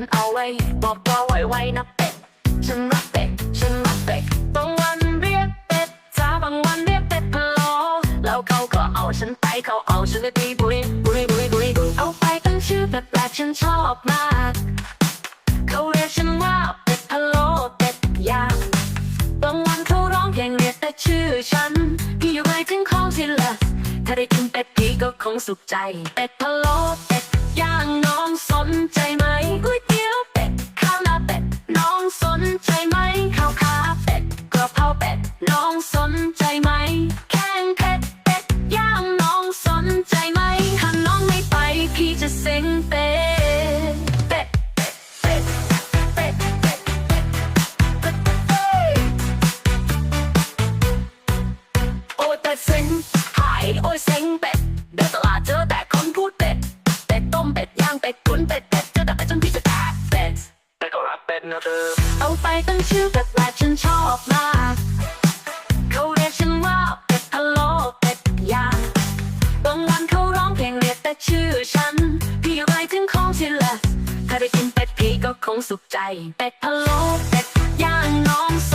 ันเอาไว้ บอกต่อไว้ไว้นะเป็ด ฉันรักเป็ด ฉันรักเป็ด บางวันเรียกเป็ดจ้าบางวันเรียกเป็ดพะโล้แล้วเขาก็เอาฉันไปเขาเอาฉันไปตีบุรีบุรีบุรีบุรีเอาไปตั้งชื่อแปลกๆฉันชอบมาก เขาเรียกฉันว่าเป็ดพะโล้เป็ดย่างบางวันเขาร้องเพลงเรียกแต่ชื่อฉัน พี่อยู่ไกลถึงของที่ละถ้าได้กินเป็ดพี่ก็คงสุขใจ เป็ดพะโล้เป็ดย่างน้องส ยเป็ดเซ็งหายโอ้ยเซ็งเป็ด เดินตลาดเจอแต่คนพูดเป็ด เป็ดต้มเป็ดย่างเป็ดตุ๋นเป็ดเป็ดเจอแต่เป็ดจนพี่จะแตกเป็ดแต่ก็รักเป็ดนะเธอเอาไปตั้งชื่อเป็ดแปลกฉันชอบมากเขาเรียกฉันว่าเป็ดพะโล้เป็ดย่างบางวันเขาร้องเพลงเรียกแต่ชื่อฉัน พี่อะไรถึงของที่ละถ้าได้กินเป็ดพี่ก็คงสุขใจ เป็ดพะโล้เป็ดย่างน้องส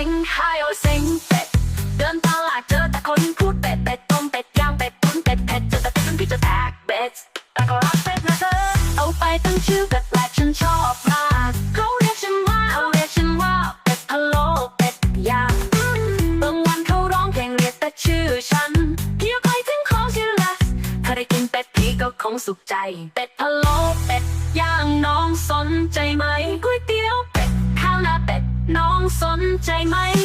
ซ็งหายโอเซ็งเป็ด เดินตลาดเจอแต่คนพูดเป็ด เป็ดต้มเป็ดย่างเป็ดตุ๋นเป็ดเผ็ดเจอแต่เป็ดจนพี่จะแตกเป็ด แต่ก็รักเป็ดนะเธอ เอาไปตั้งชื่อแปลกฉันชอบมากเขาเรียกฉันว่าเขาเรียกฉันว่าเป็ดพะโล้เป็ดย่างบางวันเขาร้องเพลงเรียกแต่ชื่อฉันเพี่ก็ไปถึงของชื่อละถ้าได้กินเป็ดพี่ก็คงสุขใจ เป็ดพะโล้เป็ดย่างน้องสนใจไหมก๋วยเตี๋ยวเป็ด ใจไหม